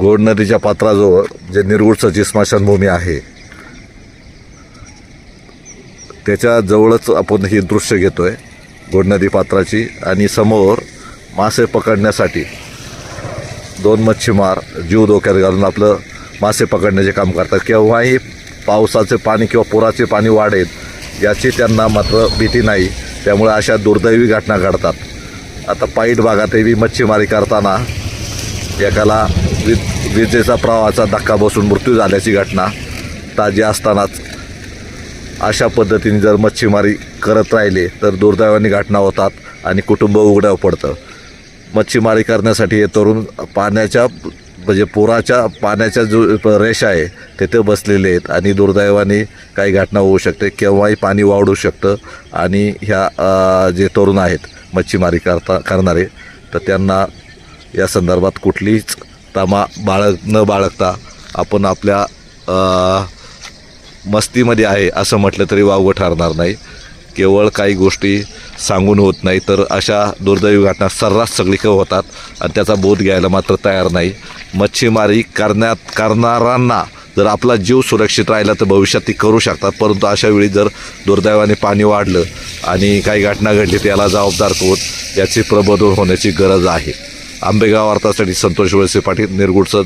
गोड नदीच्या पात्राजवळ जे निरगुडचं जी स्मशानभूमी आहे त्याच्या जवळच आपण ही दृश्य घेतो आहे गोड नदी पात्राची. आणि समोर मासे पकडण्यासाठी दोन मच्छीमार जीव धोक्यात घालून आपलं मासे पकडण्याचे काम करतात. केव्हाही पावसाचे पाणी किंवा पुराचे पाणी वाढेल याची त्यांना मात्र भीती नाही. त्यामुळे अशा दुर्दैवी घटना घडतात. आता पाईट भागातही मच्छीमारी करताना एकाला वि विजेचा प्रवाहाचा धक्का बसून मृत्यू झाल्याची घटना ताजी असतानाच अशा पद्धतीने जर मच्छीमारी करत राहिले तर दुर्दैवानी घटना होतात आणि कुटुंब उघड्यावर पडतं. मच्छीमारी करण्यासाठी हे तरुण पाण्याच्या म्हणजे पुराच्या पाण्याच्या जो रेषा आहे तिथे बसलेले आहेत आणि दुर्दैवाने काही घटना होऊ शकते केव्हाही पाणी वाढू शकतं आणि ह्या जे तरुण आहेत मच्छीमारी करता करणारे तर त्यांना या संदर्भात कुठलीच तमा बाळग न बाळगता आपण आपल्या मस्तीमध्ये आहे असं म्हटलं तरी वावगं ठरणार नाही. केवळ काही गोष्टी सांगून होत नाही तर अशा दुर्दैवी घटना सर्रास सगळीकडे होतात आणि त्याचा बोध घ्यायला मात्र तयार नाही. मच्छीमारी करण्यात करणाऱ्यांना जर आपला जीव सुरक्षित राहिला तर भविष्यात ती करू शकतात परंतु अशा वेळी जर दुर्दैवाने पाणी वाढलं आणि काही घटना घडली तर याला जबाबदार कोण? याची प्रबोधन होण्याची गरज आहे. आंबेगाव वार्तासाठी संतोष वळसे पाटील निरगुडचं